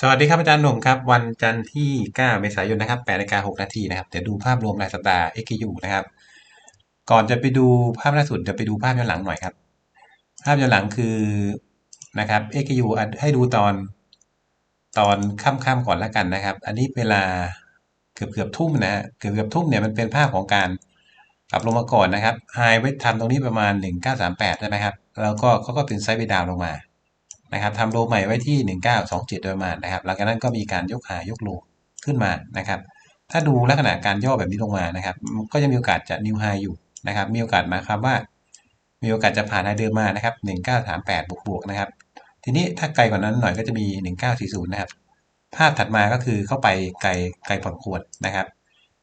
สวัสดีครับอาจารย์หนุ่มครับ วันจันทร์ที่ 9 เมษายนนะครับ8นาฬิกา6นาทีนะครับ เดี๋ยวดูภาพรวมรายสัปดาห์ XQ นะครับ ก่อนจะไปดูภาพล่าสุดจะไปดูภาพย้อนหลังหน่อยครับ ภาพย้อนหลังคือนะครับ XQ ให้ดูตอนตอนค่ำๆก่อนแล้วกันนะครับ อันนี้เวลาเกือบเกือบทุ่มนะฮะเกือบเกือบทุ่มเนี่ยมันเป็นภาพของการกลับลงมาก่อนนะครับไฮไว้ทำตรงนี้ประมาณ 1938ใช่ไหมครับ แล้วก็เขาก็เป็นไซด์เวดาวลงมา นะครับทำโลใหม่ไว้ที่ 1927 โดยประมาณนะครับ หลังจากนั้นก็มีการยกหายกโลขึ้นมานะครับ ถ้าดูลักษณะการย่อแบบนี้ลงมานะครับ ก็จะมีโอกาสจะนิวไฮอยู่นะครับ มีโอกาสมาครับว่า มีโอกาสจะผ่านไฮเดิมมานะครับ 1938 บวกบวกนะครับ ทีนี้ถ้าไกลกว่านั้นหน่อยก็จะมี 1940 นะครับ ภาพถัดมาก็คือเข้าไปไกลไกลพอสมควรนะครับ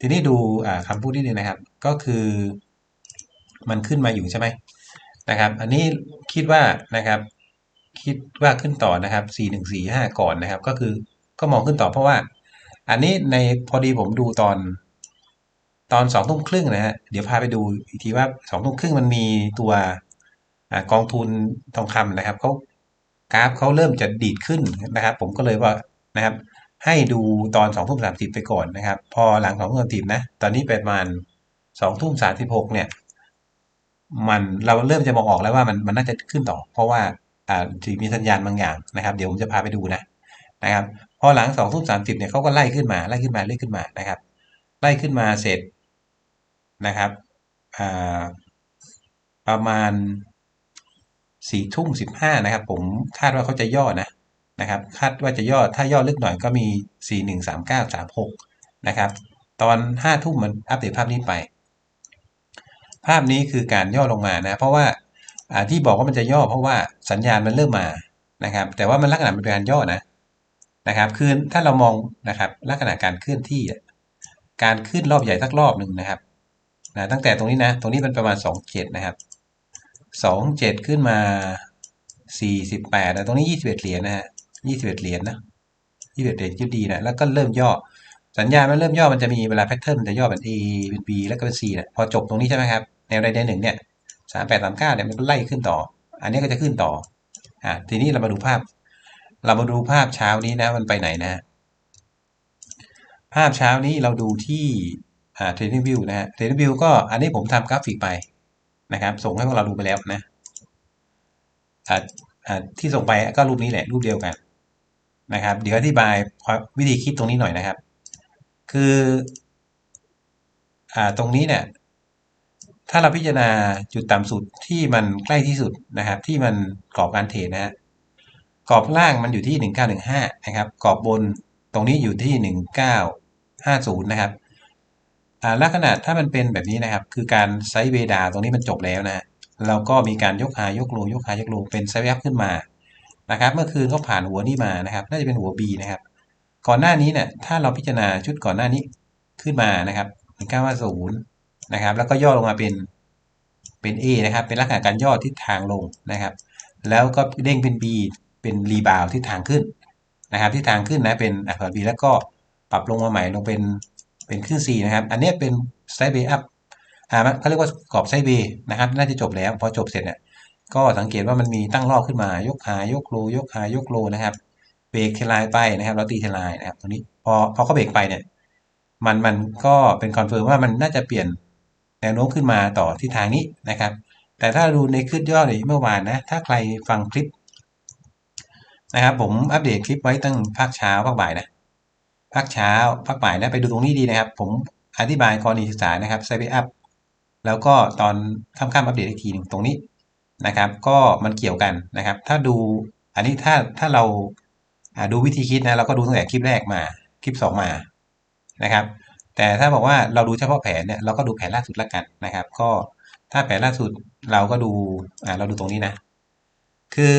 ทีนี้ดูคำพูดนิดนึงนะครับ ก็คือมันขึ้นมาอยู่ใช่ไหมนะครับ อันนี้คิดว่านะครับ คิดว่าขึ้นต่อนะครับ 4 1 4 5 ก่อนนะครับ ก็คือก็มองขึ้นต่อเพราะว่า อันนี้ในพอดีผมดูตอน ตอนสองทุ่มครึ่งนะฮะเดี๋ยวพาไปดูอีกทีว่าสองทุ่มครึ่งมันมีตัวกองทุนทองคำนะครับเขากราฟเขาเริ่มจะดีดขึ้นนะครับ ผมก็เลยว่านะครับ ให้ดูตอนสองทุ่มสามสิบไปก่อนนะครับ พอหลังสองทุ่มสามสิบนะ ตอนนี้ประมาณสองทุ่มสามสิบหกเนี่ย มันเราเริ่มจะมองออกแล้วว่ามันมันน่าจะขึ้นต่อ เพราะว่า อ่ามีสัญญาณบางอย่างนะครับ เดี๋ยวผมจะพาไปดูนะนะครับ พอหลังสองทุ่มสามสิบเนี่ยเขาก็ไล่ขึ้นมาไล่ขึ้นมาไล่ขึ้นมานะครับ ไล่ขึ้นมาเสร็จนะครับอ่าประมาณสี่ทุ่มสิบห้านะครับ ผมคาดว่าเขาจะย่อนะนะครับ คาดว่าจะย่อถ้าย่อลึกหน่อยก็มีสี่หนึ่งสามเก้าสามหกนะครับ ตอนห้าทุ่มมันอัปเดตภาพนี้ไป ภาพนี้คือการย่อลงมานะ เพราะว่า ที่บอกว่ามันจะย่อเพราะว่าสัญญาณมันเริ่มมานะครับ แต่ว่ามันลักษณะเป็นการย่อนะนะครับ คือถ้าเรามองนะครับ ลักษณะการเคลื่อนที่ การขึ้นรอบใหญ่สักรอบหนึ่งนะครับนะตั้งแต่ตรงนี้นะ ตรงนี้เป็นประมาณ 2 7 นะครับ 2 7 ขึ้นมา 48นะตรงนี้ 21 เหรียญนะฮะ21 เหรียญนะ21 เหรียญยุดดีนะ แล้วก็เริ่มย่อ สัญญาณมันเริ่มย่อ มันจะมีเวลาแพทเทิร์นมันจะย่อเป็น A เป็น B แล้วก็เป็น C นะพอจบตรงนี้ใช่ไหมครับ แนวใดแนวหนึ่งเนี่ย สามแปดสามเก้าเนี่ยมันก็ไล่ขึ้นต่อ อันนี้ก็จะขึ้นต่ออ่าทีนี้เรามาดูภาพ เรามาดูภาพเช้านี้นะมันไปไหนนะ ภาพเช้านี้เราดูที่อ่าเทรนนิ่งวิวนะฮะเทรนนิ่งวิวก็อันนี้ผมทำกราฟิกไปนะครับ ส่งให้พวกเราดูไปแล้วนะอ่าอ่าที่ส่งไปก็รูปนี้แหละรูปเดียวกันนะครับ เดี๋ยวอธิบายวิธีคิดตรงนี้หน่อยนะครับ คืออ่าตรงนี้เนี่ย ถ้าเราพิจารณาจุดต่ำสุดที่มันใกล้ที่สุดนะครับ ที่มันกรอบการเทรดนะฮะกรอบล่างมันอยู่ที่ 1915 นะครับ กรอบบนตรงนี้อยู่ที่ 1950 นะครับลักษณะถ้ามันเป็นแบบนี้นะครับ คือการไซด์เวดาตรงนี้มันจบแล้วนะเราก็มีการยกหายกโลยกหายกโลเป็นไซด์เวฟขึ้นมานะครับ เมื่อคืนเขาผ่านหัวนี้มานะครับ น่าจะเป็นหัว B นะครับ ก่อนหน้านี้เนี่ยถ้าเราพิจารณาชุดก่อนหน้านี้ขึ้นมานะครับ 1950 นะครับ แล้วก็ย่อลงมาเป็นเป็น A นะครับ เป็นลักษณะการย่อทิศทางลงนะครับ แล้วก็เด้งเป็น B เป็นรีบาวทิศทางขึ้นนะครับทิศทางขึ้นนะเป็นอักษร B แล้วก็ปรับลงมาใหม่ลงเป็นเป็นขึ้น C นะครับ อันนี้เป็นไซด์เบย์อัพอ่าเขาเรียกว่ากรอบไซด์เบย์นะครับ น่าจะจบแล้วพอจบเสร็จเนี่ยก็สังเกตว่ามันมีตั้งรอบขึ้นมายกหายกโลยกหายกโลนะครับเบรกเทลายไปนะครับแล้วตีเทลายนะครับตรงนี้พอพอเขาเบรกไปเนี่ยมันมันก็เป็นคอนเฟิร์มว่ามันน่าจะเปลี่ยน นวโน้มขึ้นมาต่อที่ทางนี้นะครับ แต่ถ้าดูในคลิปย่อในเมื่อวานนะถ้าใครฟังคลิปนะครับผมอัปเดตคลิปไว้ตั้งภาคเช้าภาคบ่ายนะภาคเช้าภาคบ่ายนะไปดูตรงนี้ดีนะครับ ผมอธิบายกรณีศึกษานะครับไซเบอัพแล้วก็ตอนค่ำๆอัปเดตอีกทีหนึ่งตรงนี้นะครับ ก็มันเกี่ยวกันนะครับ ถ้าดูอันนี้ถ้าถ้าเราดูวิธีคิดนะเราก็ดูตั้งแต่คลิปแรกมาคลิป 2 มานะครับ แต่ถ้าบอกว่าเราดูเฉพาะแผนเนี่ยเราก็ดูแผนล่าสุดละกันนะครับ ก็ถ้าแผนล่าสุดเราก็ดูอ่าเราดูตรงนี้นะ คือ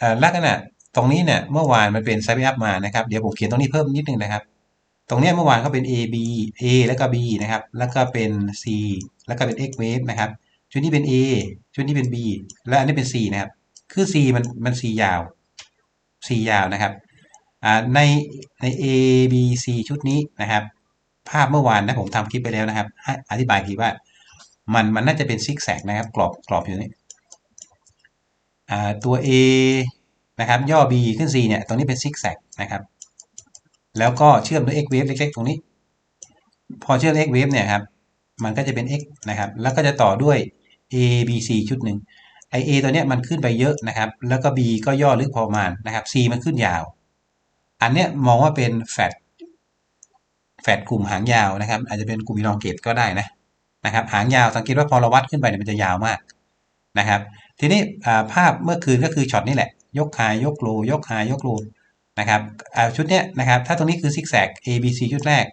อ่าลักษณะตรงนี้เนี่ยเมื่อวานมันเป็นไซด์อัพมานะครับเดี๋ยวผมเขียนตรงนี้เพิ่มนิดนึงนะครับ ตรงนี้เมื่อวานเขาเป็น A B A แล้วก็ B นะครับ แล้วก็เป็น C แล้วก็เป็น X wave นะครับชุดนี้เป็น A ชุดนี้เป็น B และอันนี้เป็น C นะครับ คือ C มันมัน C ยาว C ยาวนะครับในใน A B C ชุดนี้นะครับ ภาพเมื่อวานนะผมทำคลิปไปแล้วนะครับอธิบายทีว่า มันมันน่าจะเป็นซิกแซกนะครับ กรอบกรอบอยู่นี่ตัว A นะครับ ย่อ B ขึ้น C เนี่ย ตรงนี้เป็นซิกแซกนะครับ แล้วก็เชื่อมด้วย x wave เล็ก ๆ ตรงนี้ พอเชื่อม x wave เนี่ยครับ มันก็จะเป็น x นะครับ แล้วก็จะต่อด้วย a b c ชุดหนึ่งไอ a ตัวเนี้ยมันขึ้นไปเยอะนะครับ แล้วก็ b ก็ย่อลึกพอประมาณนะครับ c มันขึ้นยาว อันเนี้ยมองว่าเป็นแฟด แฟดกลุ่มหางยาวนะครับ อาจจะเป็นกลุ่มอีลองเกตก็ได้นะนะครับหางยาวสังเกตว่าพอเราวัดขึ้นไปเนี่ยมันจะยาวมากนะครับ ทีนี้ภาพเมื่อคืนก็คือช็อตนี้แหละ ยกหายยกโลยกหายยกโลนะครับชุดเนี้ยนะครับ ถ้าตรงนี้คือซิกแซก A B C ชุดแรก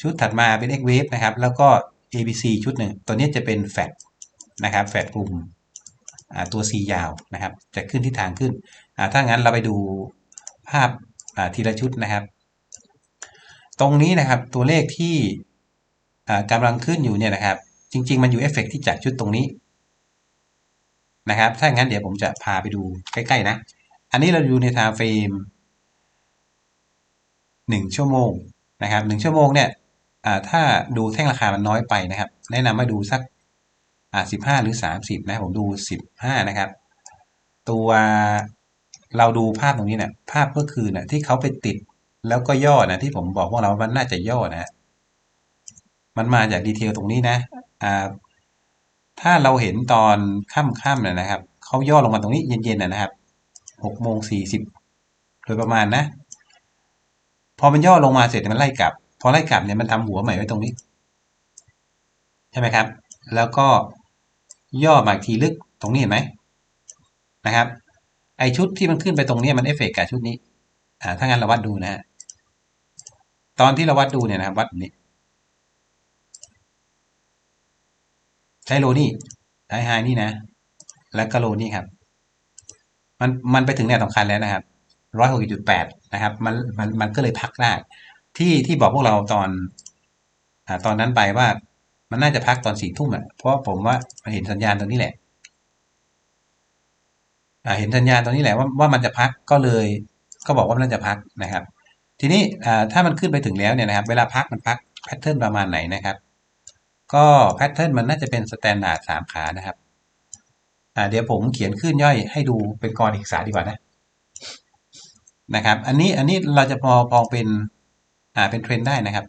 ชุดถัดมาเป็น X wave นะครับ แล้วก็ A B C ชุดหนึ่งตัวนี้จะเป็นแฟดนะครับแฟดกลุ่มตัว C ยาวนะครับ จะขึ้นที่ทางขึ้นถ้างั้นเราไปดูภาพทีละชุดนะครับ ตรงนี้นะครับตัวเลขที่กำลังขึ้นอยู่เนี่ยนะครับ จริง ๆ มันอยู่เอฟเฟกที่จากชุดตรงนี้นะครับ ถ้าอย่างนั้นเดี๋ยวผมจะพาไปดูใกล้ ๆ นะ อันนี้เราดูในไทม์เฟรมหนึ่งชั่วโมงนะครับหนึ่งชั่วโมงเนี่ยถ้าดูแท่งราคามันน้อยไปนะครับ แนะนำให้ดูสักสิบห้าหรือสามสิบนะผมดูสิบห้านะครับ ตัวเราดูภาพตรงนี้เนะี่ยภาพเมื่อคืนนะที่เขาไปติด แล้วก็ย่อนะที่ผมบอกพว่าเรามันน่าจะย่อนะ มันมาจากดีเทลตรงนี้นะอ่าถ้าเราเห็นตอนค่ำๆนะครับเขาย่อลงมาตรงนี้เย็นๆนะครับหกโมงสี่สิบโดยประมาณนะ พอมันย่อลงมาเสร็จมันไล่กลับ พอไล่กลับเนี่ยมันทำหัวใหม่ไว้ตรงนี้ ใช่ไหมครับ แล้วก็ย่อมาทีลึกตรงนี้เห็นไหมนะครับ ไอชุดที่มันขึ้นไปตรงนี้มันเอฟเฟกกับชุดนี้อ่าถ้างั้นเราวัดดูนะฮะ ตอนที่เราวัดดูเนี่ยนะครับวัดนี้ ใช้โลนี่ใช้ไฮนี่นะ แล้วก็โลนี่ครับ มันมันไปถึงแนวสำคัญแล้วนะครับร้อยหกจุดแปดนะครับ มันมันมันก็เลยพักได้ที่ที่บอกพวกเราตอนอตอนนั้นไปว่ามันน่าจะพักตอนสี่ทุ่มอะเพราะผมว่าเห็นสัญญาณตรงนี้แหละเห็นสัญญาณตรงนี้แหละว่าว่ามันจะพักก็เลย ก็บอกว่ามันจะพักนะครับ ทีนี้ถ้ามันขึ้นไปถึงแล้วเนี่ยนะครับ เวลาพักมันพักแพทเทิร์นประมาณไหนนะครับ ก็แพทเทิร์นมันน่าจะเป็นสแตนดาร์ดสามขานะครับเดี๋ยวผมเขียนขึ้นย่อยให้ดูเป็นกรอีกษาดีกว่านะนะครับ อันนี้อันนี้เราจะพอพองเป็นอ่าเป็นเทรนได้นะครับ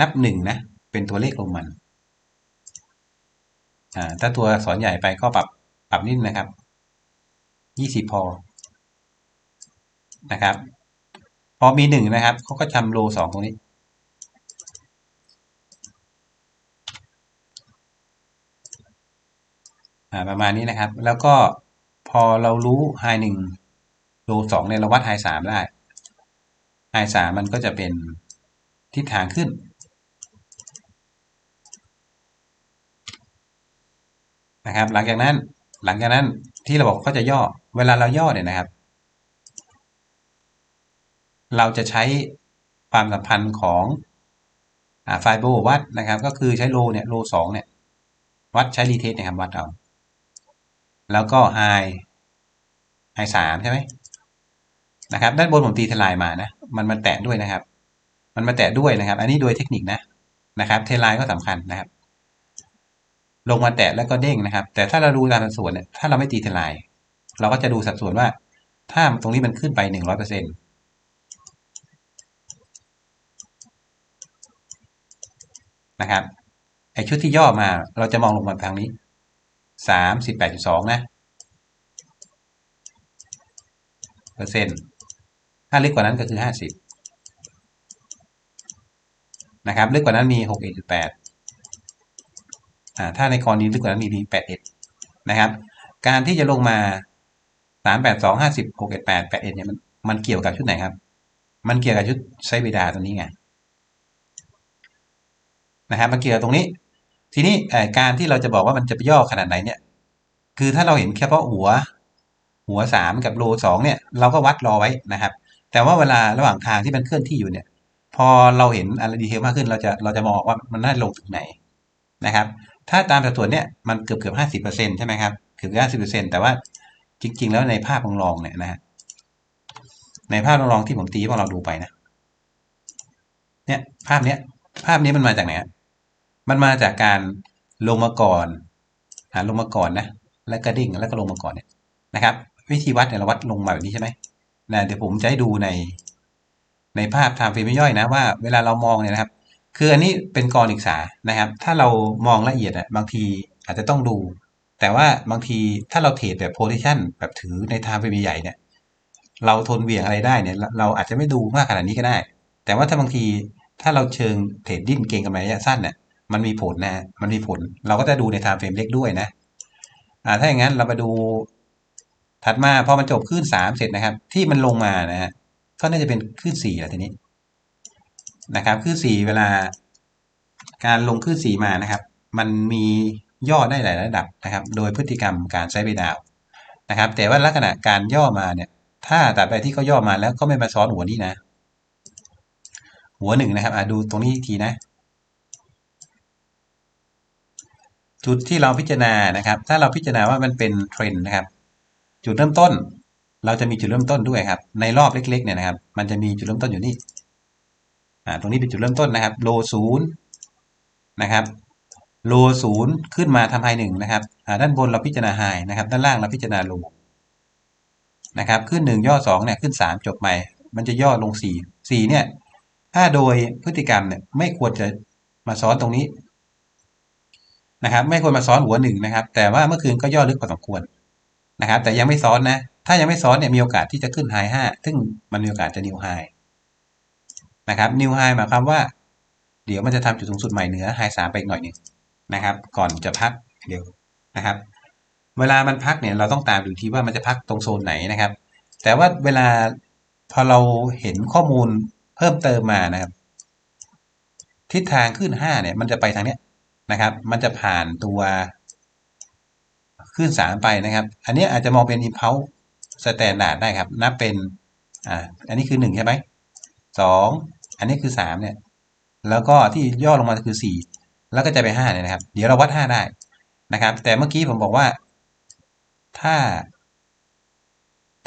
นับหนึ่งนะเป็นตัวเลขของมันอ่าถ้าตัวสอนใหญ่ไปก็ปรับปรับนิดนะครับยี่สิบพอนะครับ พอมีหนึ่งนะครับเขาก็ทำโลสองตรงนี้อ่าประมาณนี้นะครับ แล้วก็พอเรารู้ไฮหนึ่งโลสองเนี่ยเราวัดไฮสามได้ไฮสามมันก็จะเป็นทิศทางขึ้นนะครับ หลังจากนั้นหลังจากนั้นที่เราบอกเขาจะย่อ เวลาเราย่อเนี่ยนะครับ เราจะใช้ความสัมพันธ์ของไฟโบวัดนะครับ ก็คือใช้โลเนี่ยโลสองเนี่ย วัดใช้รีเทสนะครับวัดเอาแล้วก็ไฮไฮสามใช่ไหมนะครับ ด้านบนผมตีทลายมานะ มันมันแตะด้วยนะครับ มันมาแตะด้วยนะครับ อันนี้โดยเทคนิคนะนะครับ เทลายก็สำคัญนะครับ ลงมาแตะแล้วก็เด้งนะครับ แต่ถ้าเราดูตามสัดส่วนเนี่ยถ้าเราไม่ตีทลาย เราก็จะดูสัดส่วนว่า ถ้าตรงนี้มันขึ้นไปหนึ่งร้อยเปอร์เซ็นต์ นะครับไอชุดที่ย่อมาเราจะมองลงมาทางนี้สามสิบแปดจุดสองนะเปอร์เซ็นต์ถ้าเล็กกว่านั้นก็คือห้าสิบนะครับล็กกว่านั้นมีหกเอ็ดจุดแปดอ่าถ้าในกรณีลึกกว่านั้นมี d 81นะครับ การที่จะลงมา3 8 2 50 6 1 8 8 1เนี่ยมันมันเกี่ยวกับชุดไหนครับ มันเกี่ยวกับชุดไซเบดาตัวนี้ไง นะครับมันเกี่ยวตรงนี้ ทีนี้การที่เราจะบอกว่ามันจะไปย่อขนาดไหนเนี่ย คือถ้าเราเห็นแค่เพาะหัว หัวสามกับโลสองเนี่ย เราก็วัดรอไว้นะครับ แต่ว่าเวลาระหว่างทางที่มันเคลื่อนที่อยู่เนี่ย พอเราเห็นอะไรดีเทลมากขึ้นเราจะเราจะมองว่ามันน่าลงถึงไหนนะครับ ถ้าตามสัดส่วนเนี่ยมันเกือบเกือบห้าสิบเปอร์เซ็นใช่ไหมครับเกือบห้าสิบเปอร์เซ็นแต่ว่าจริง ๆ แล้วในภาพรองๆเนี่ยนะฮะในภาพรองๆที่ผมตีพวกเราดูไปนะเนี่ยภาพเนี้ย ภาพนี้มันมาจากไหนมันมาจากการลงมาก่อนหาลงมาก่อนนะ แล้วก็ดิ่งแล้วก็ลงมาก่อนเนี่ยนะครับ วิธีวัดเนี่ยเราวัดลงมาแบบนี้ใช่ไหมนะเดี๋ยวผมจะให้ดูในในภาพ time frame ย่อยนะว่าเวลาเรามองเนี่ยนะครับ คืออันนี้เป็นกรศึกษานะครับ ถ้าเรามองละเอียดอะบางทีอาจจะต้องดู แต่ว่าบางทีถ้าเราเทรดแบบ position แบบถือใน time frame ใหญ่เนี่ยเราทนเหวี่ยงอะไรได้เนี่ย เราอาจจะไม่ดูมากขนาดนี้ก็ได้ แต่ว่าถ้าบางที ถ้าเราเชิงเทรดดิ้นเก่งกำไรระยะสั้นเนี่ยมันมีผลนะฮะมันมีผล เราก็จะดูใน time frame เล็กด้วยนะอ่าถ้าอย่างนั้นเรามาดูถัดมาพอมันจบขึ้นสามเสร็จนะครับ ที่มันลงมานะฮะก็น่าจะเป็นขึ้นสี่แล้วทีนี้นะครับขึ้นสี่เวลา การลงขึ้นสี่มานะครับ มันมีย่อได้หลายระดับนะครับ โดยพฤติกรรมการใช้ใบดาวนะครับ แต่ว่าลักษณะการย่อมาเนี่ย ถ้าตัดไปที่เขาย่อมาแล้วก็ไม่มาซ้อนหัวนี้นะ หัวหนึ่งนะครับอะดูตรงนี้อีกทีนะ จุดที่เราพิจารณานะครับ ถ้าเราพิจารณาว่ามันเป็นเทรนนะครับ จุดเริ่มต้น เราจะมีจุดเริ่มต้นด้วยครับ ในรอบเล็กๆเนี่ยนะครับ มันจะมีจุดเริ่มต้นอยู่นี่อ่าตรงนี้เป็นจุดเริ่มต้นนะครับโลศูนย์นะครับโลศูนย์ขึ้นมาทำไฮหนึ่งนะครับอ่าด้านบนเราพิจารณาไฮนะครับ ด้านล่างเราพิจารณาโลนะครับ ขึ้นหนึ่งย่อสองเนี่ยขึ้นสามจบไปมันจะย่อลงสี่สี่เนี่ย ถ้าโดยพฤติกรรมเนี่ยไม่ควรจะมาซ้อนตรงนี้นะครับ ไม่ควรมาซ้อนหัวหนึ่งนะครับ แต่ว่าเมื่อคืนก็ย่อลึกพอสมควรนะครับ แต่ยังไม่ซ้อนนะ ถ้ายังไม่ซ้อนเนี่ยมีโอกาสที่จะขึ้นไฮห้าซึ่งมันมีโอกาสจะนิวไฮนะครับนิวไฮหมายความว่า เดี๋ยวมันจะทำจุดสูงสุดใหม่เหนือไฮสามไปอีกหน่อยหนึ่งนะครับ ก่อนจะพักเดี๋ยวนะครับ เวลามันพักเนี่ยเราต้องตามดูทีว่ามันจะพักตรงโซนไหนนะครับ แต่ว่าเวลาพอเราเห็นข้อมูล เพิ่มเติมมานะครับ ทิศทางขึ้นห้าเนี่ย มันจะไปทางเนี้ยนะครับ มันจะผ่านตัวขึ้นสามไปนะครับ อันนี้อาจจะมองเป็น impulse standard ได้ครับ นับเป็นอ่าอันนี้คือหนึ่งใช่ไหมสองอันนี้คือสามเนี่ย แล้วก็ที่ย่อลงมาคือสี่แล้วก็จะไปห้าเนี่ยนะครับ เดี๋ยวเราวัดห้าได้นะครับ แต่เมื่อกี้ผมบอกว่าถ้า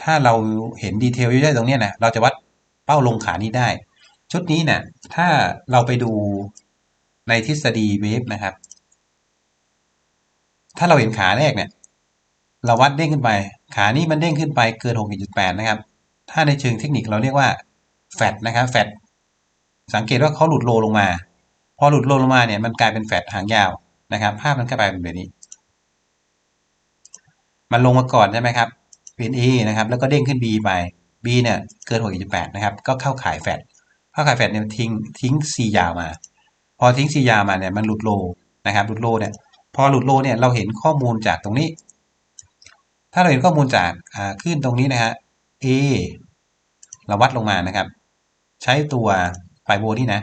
ถ้าเราเห็นดีเทลเยอะๆตรงนี้นะเราจะวัด เป้าลงขานี้ได้ ชุดนี้เนี่ยถ้าเราไปดูในทฤษฎีเวฟนะครับ ถ้าเราเห็นขาแรกเนี่ย เราวัดเด้งขึ้นไป ขานี้มันเด้งขึ้นไปเกิน6.8นะครับ ถ้าในเชิงเทคนิคเราเรียกว่าแฟดนะครับแฟดสังเกตว่าเขาหลุดโลลงมา พอหลุดโลลงมาเนี่ยมันกลายเป็นแฟดหางยาวนะครับ ภาพมันก็กลายเป็นแบบนี้ มันลงมาก่อนใช่ไหมครับเป็น A นะครับ แล้วก็เด้งขึ้น B ไป B เนี่ยเกิน6.8นะครับก็เข้าขายแฟดเข้าขายแฟดเนี่ยทิ้งทิ้ง C ยาวมา พอทิ้ง C ยาวมาเนี่ยมันหลุดโลนะครับหลุดโลเนี่ยพอหลุดโลเนี่ยเราเห็นข้อมูลจากตรงนี้ ถ้าเราเห็นข้อมูลจากขึ้นตรงนี้นะฮะ A เราวัดลงมานะครับ ใช้ตัวไฟโบนี่นะ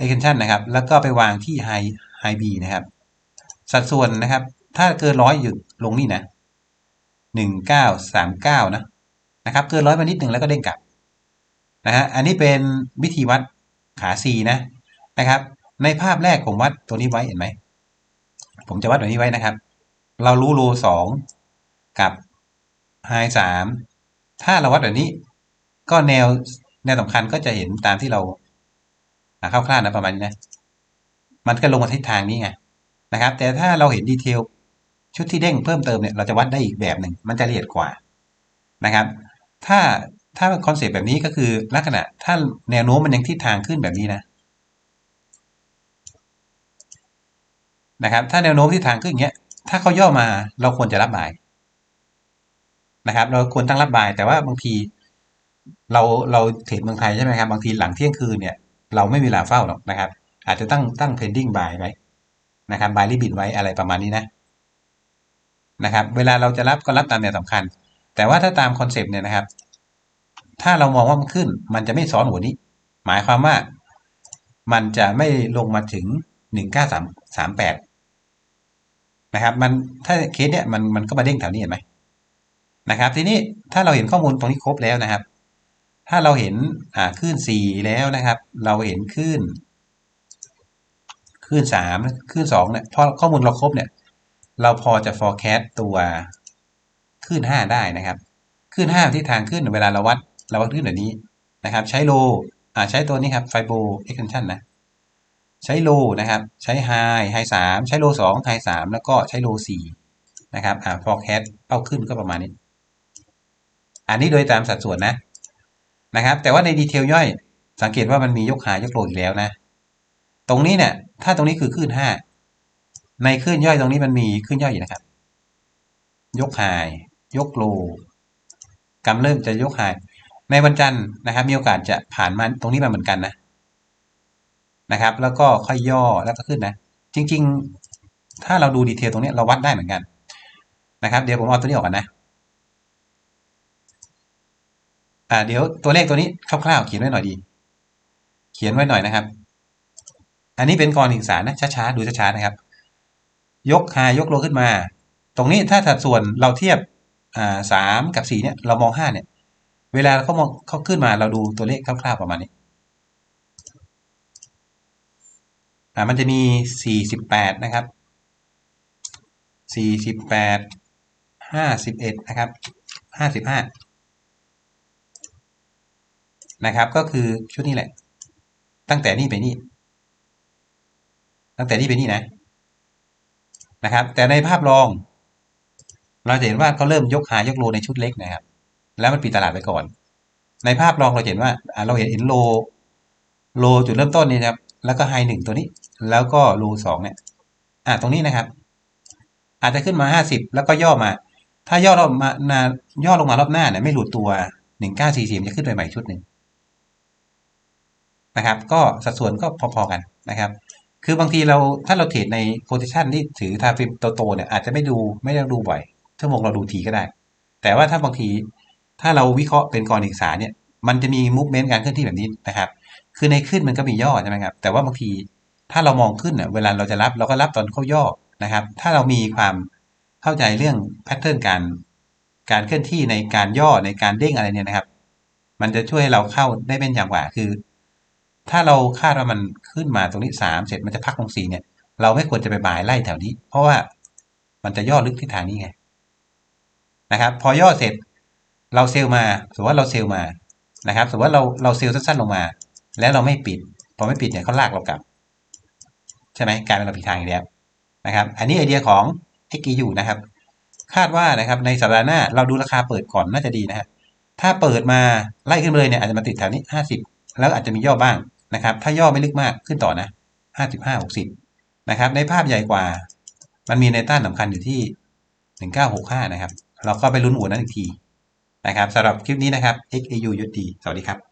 extension นะครับ แล้วก็ไปวางที่ high high B นะครับ สัดส่วนนะครับ ถ้าเกินร้อยอยู่ลงนี่นะหนึ่งเก้าสามเก้านะ นะครับเกินร้อยมานิดหนึ่งแล้วก็เด้งกลับนะฮะอันนี้เป็นวิธีวัดขา C นะนะครับ ในภาพแรกผมวัดตัวนี้ไว้เห็นไหมผมจะวัดตัวนี้ไว้นะครับ เรารู้โลสองกับไฮสามถ้าเราวัดแบบนี้ ก็แนวแนวสำคัญก็จะเห็นตามที่เราคร่าวๆนะประมาณนี้นะมันก็ลงมาทิศทางนี้ไงนะครับ แต่ถ้าเราเห็นดีเทลชุดที่เด้งเพิ่มเติมเนี่ยเราจะวัดได้อีกแบบหนึ่งมันจะละเอียดกว่านะครับ ถ้าถ้าคอนเซปต์แบบนี้ก็คือลักษณะถ้าแนวโน้มมันยังทิศทางขึ้นแบบนี้นะนะครับ ถ้าแนวโน้มทิศทางขึ้นอย่างเงี้ย ถ้าเขาย่อมาเราควรจะรับบายนะครับ เราควรตั้งรับบาย แต่ว่าบางทีเราเราเทรดเมืองไทยใช่ไหมครับบางทีหลังเที่ยงคืนเนี่ยเราไม่มีเวลาเฝ้าหรอกนะครับ อาจจะตั้งตั้ง pending buy ไว้นะครับ buy limit ไว้อะไรประมาณนี้นะนะครับ เวลาเราจะรับก็รับตามแนวสำคัญ แต่ว่าถ้าตามคอนเซปต์เนี่ยนะครับ ถ้าเรามองว่ามันขึ้น มันจะไม่ซ้อนหัวนี้ หมายความว่า มันจะไม่ลงมาถึงหนึ่งเก้าสามสามแปดนะครับ มันถ้าเคสเนี่ยมันมันก็มาเด้งแถวนี้เห็นไหมนะครับ ทีนี้ถ้าเราเห็นข้อมูลตรงนี้ครบแล้วนะครับ ถ้าเราเห็นอ่าคลื่นสี่แล้วนะครับ เราเห็นคลื่นคลื่นสามคลื่นสองเนี่ยพอข้อมูลเราครบเนี่ย เราพอจะ forecast ตัว คลื่นห้าได้นะครับคลื่นห้าที่ทางขึ้นเวลาเราวัดเราวัดคลื่นแบบนี้นะครับ ใช้โลอ่าใช้ตัวนี้ครับไฟโบ extension นนะใช้โลนะครับ ใช้ไฮไฮสามใช้โลสองไฮสามแล้วก็ใช้โลสี่นะครับอ่า forecast เป้าขึ้นก็ประมาณนี้ อันนี้โดยตามสัดส่วนนะนะครับ แต่ว่าในดีเทลย่อย สังเกตว่ามันมียกหายกโลอีกแล้วนะ ตรงนี้เนี่ย ถ้าตรงนี้คือคลื่นห้าในคลื่นย่อยตรงนี้มันมีคลื่นย่อยอยู่นะครับ ยกหาย ยกโลกำเริ่มจะยกหายในวันจันทร์นะครับ มีโอกาสจะผ่านมาตรงนี้มาเหมือนกันนะนะครับ แล้วก็ค่อยย่อแล้วก็ขึ้นนะ จริง ๆ ถ้าเราดูดีเทลตรงนี้เราวัดได้เหมือนกันนะครับ เดี๋ยวผมเอาตัวนี้ออกกันนะอ่าเดี๋ยวตัวเลขตัวนี้คร่าวๆเขียนไว้หน่อยดี เขียนไว้หน่อยนะครับ อันนี้เป็นกรณีศึกษานะช้าๆดูช้าๆนะครับ ยกหายกโลขึ้นมา ตรงนี้ถ้าสัดส่วนเราเทียบ สามกับสี่เนี่ยเรามองห้าเนี่ย เวลาเขามองเขาขึ้นมาเราดูตัวเลขคร่าวๆประมาณนี้อ่ามันจะมีสี่สิบแปดนะครับสี่สิบแปดห้าสิบเอ็ดนะครับห้าสิบห้านะครับ ก็คือชุดนี้แหละ ตั้งแต่นี่ไปนี่ ตั้งแต่นี่ไปนี่นะนะครับ แต่ในภาพรอง เราจะเห็นว่าเขาเริ่มยกหายกโลในชุดเล็กนะครับ แล้วมันปิดตลาดไปก่อน ในภาพรองเราเห็นว่าเราเห็นเห็นโล โลจุดเริ่มต้นนี่นะครับ แล้วก็ไฮหนึ่งตัวนี้ แล้วก็โลสองเนี่ย อ่าตรงนี้นะครับ อาจจะขึ้นมาห้าสิบแล้วก็ย่อมา ถ้าย่อลงมานาย่อลงมารอบหน้าเนี่ยไม่หลุดตัวหนึ่งเก้าสี่สี่จะขึ้นไปใหม่ชุดหนึ่งนะครับ ก็สัดส่วนก็พอๆกันนะครับคือบางทีเราถ้าเราเทรดในโพซิชันที่ถือทาฟิมโตๆเนี่ยอาจจะไม่ดูไม่ได้ดูบ่อย ชั่วโมงเราดูทีก็ได้ แต่ว่าถ้าบางทีถ้าเราวิเคราะห์เป็นกรณีศึกษาเนี่ยมันจะมีมูฟเมนต์การเคลื่อนที่แบบนี้นะครับ คือในขึ้นมันก็มีย่อใช่ไหมครับ แต่ว่าบางทีถ้าเรามองขึ้นเนี่ยเวลาเราจะรับเราก็รับตอนเข้าย่อนะครับ ถ้าเรามีความเข้าใจเรื่องแพทเทิร์นการ การเคลื่อนที่ในการย่อในการเด้งอะไรเนี่ยนะครับ มันจะช่วยให้เราเข้าได้เป็นอย่างกว่าคือ ถ้าเราคาดว่ามันขึ้นมาตรงนี้สามเสร็จมันจะพักลงสี่เนี่ย เราไม่ควรจะไปบายไล่แถวนี้ เพราะว่ามันจะย่อลึกทิศทางนี้ไง นะครับ พอย่อเสร็จเราเซลมาสมมติว่าเราเซลมานะครับสมมติว่าเราเราเซลสั้นๆลงมา แล้วเราไม่ปิดพอไม่ปิดเนี่ยเขาลากเรากลับใช่ไหมกลายเป็นเราผิดทางอีกแล้วนะครับ อันนี้ไอเดียของ XEU นะครับ คาดว่านะครับในสัปดาห์หน้าเราดูราคาเปิดก่อนน่าจะดีนะฮะถ้าเปิดมาไล่ขึ้นเลยเนี่ยอาจจะมาติดแถวนี้ห้าสิบแล้วอาจจะมีย่อบ้างนะครับ ถ้าย่อไม่ลึกมากขึ้นต่อนะห้าสิบห้าหกสิบนะครับ ในภาพใหญ่กว่า มันมีในต้านสำคัญอยู่ที่หนึ่งเก้าหกห้านะครับ เราก็ไปลุ้นหัวนั้นอีกทีนะครับสำหรับคลิปนี้นะครับ XAU ยุดดีสวัสดีครับ